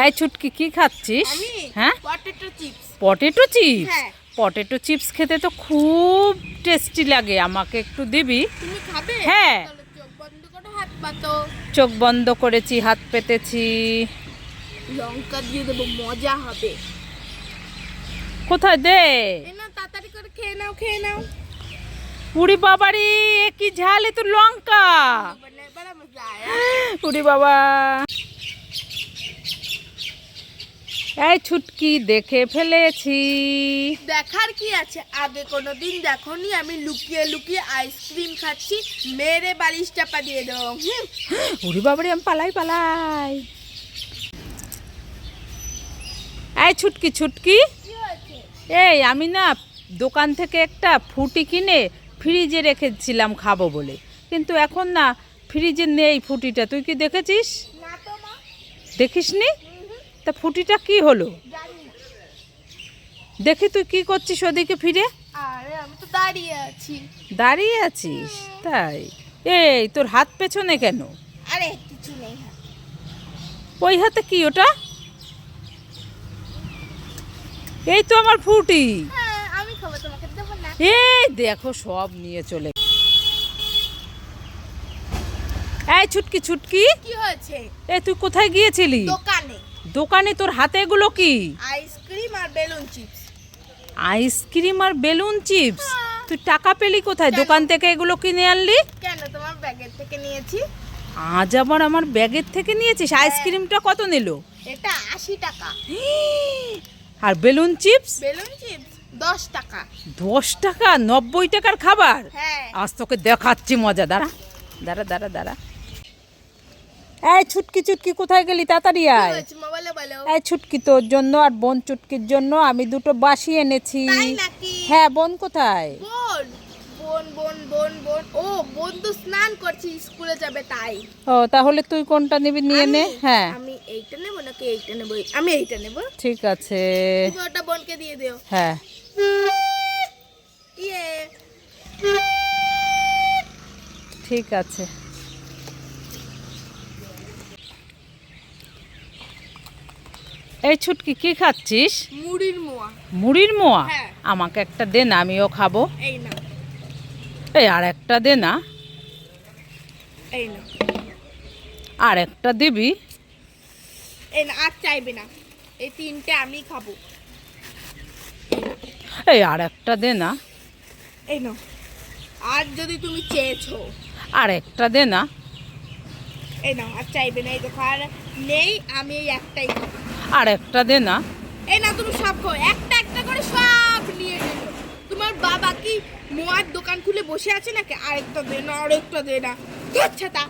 এই ছুটকি কি খাচ্ছিস? হ্যাঁ? Potato chips. Potato chips? হ্যাঁ। পটেটো চিপস খেতে তো খুব টেস্টি লাগে আমাকে একটু দিবি? হ্যাঁ। চোখ বন্ধ করেছি হাত পেতেছি। লঙ্কা দিয়ে দেবো মজা হবে। কোথায় দে? তাড়াতাড়ি করে খেয়ে নাও খেয়ে নাও। উড়ি বাবারি কি ঝাল এ তো লঙ্কা। উড়ি বাবা। এই ছুটকি দেখে ফেলেছি। দেখার কি আছে? আগে কোনোদিন দেখোনি আমি লুকিয়ে লুকিয়ে আইসক্রিম খাচ্ছি মেরে বালিশ চাপা দিয়ে হুম। উড়ি বাবারি আমি পালাই পালাই। এই ছুটকি ছুটকি। এই আমি না দোকান থেকে একটা ফুটি কিনে ফ্রিজে রেখেছিলাম খাব বলে। কিন্তু এখন না ফ্রিজে নেই ফুটিটা। তুই কি দেখেছিস? না তো মা। দেখিসনি? তা ফুটিটা কি হলো? দেখি তুই কি করছিস ওদিকে ফিরে? আরে আমি তো দাঁড়িয়ে আছি। দাঁড়িয়ে আছিস? তাই? এই তোর হাত পেছনে কেন? আরে কিছু নেই ওই হাতে কি ওটা? এই তো আমার ফুটি। হ্যাঁ আমি খাব তোমাকে দেবো না। এই দেখো সব নিয়ে চলে এই ছুটকি ছুটকি। কি হয়েছে? এ তুই কোথায় গিয়েছিলি? দোকানে তোর হাতে এগুলো কি? আইসক্রিম আর বেলুন চিপস। আইসক্রিম আর বেলুন চিপস? হ্যাঁ। তুই টাকা পেলি কোথায়? দোকান থেকে এগুলো কিনে আনলি? কেন? তোমার ব্যাগের থেকে নিয়েছি। আজ আবার আমার ব্যাগের থেকে নিয়েছিস? আইসক্রিমটা কত নিল? এটা আশি টাকা। আর বেলুন চিপস? বেলুন চিপস দশ টাকা। দশ টাকা? নব্বই টাকার খাবার? হ্যাঁ। আজ তোকে দেখাচ্ছি মজা। দাঁড়া। দাঁড়া দাঁড়া দাঁড়া। এই ছুটকি চুটকি কোথায় গেলি? তাড়াতাড়ি আয়। এই ছুটকি তোর জন্য আর বোন চুটকির জন্য আমি দুটো বাসি এনেছি। হ্যাঁ বোন কোথায়? বোন বোন বোন বোন বোন। ও বোন তো স্নান করছে স্কুলে যাবে তাই। ও তাহলে তুই কোনটা নিবি? নিয়ে নে। হ্যাঁ। আমি এইটা নেব নাকি এইটা নেব? আমি এইটা নেব। ঠিক আছে। তুমি ওটা বোনকে দিয়ে দিও। হ্যাঁ। ইয়ে। ঠিক আছে। এই ছুটকি কি খাচ্ছিস? মুড়ির মোয়া। মুড়ির মোয়া? হ্যাঁ। আমাকে একটা দে না আমিও খাব। এই না। এই আর একটা দে না। এই না। আর একটা দিবি? এই না আর চাইবে না। এই তিনটে আমি খাব। এই আর একটা দে না। এই না। আর যদি তুমি চেয়েছো। আর একটা দে না। এই না আর চাইবে না। এই দেখো আর নেই আমি এই একটাই খাব। আর একটা দে না। এই না তুমি সব খাও। একটা একটা করে সব নিয়ে নিল তোমার বাবা কি মোয়ার দোকান খুলে বসে আছে নাকি? আরেকটা দে না আরেকটা দে না। আচ্ছা তা।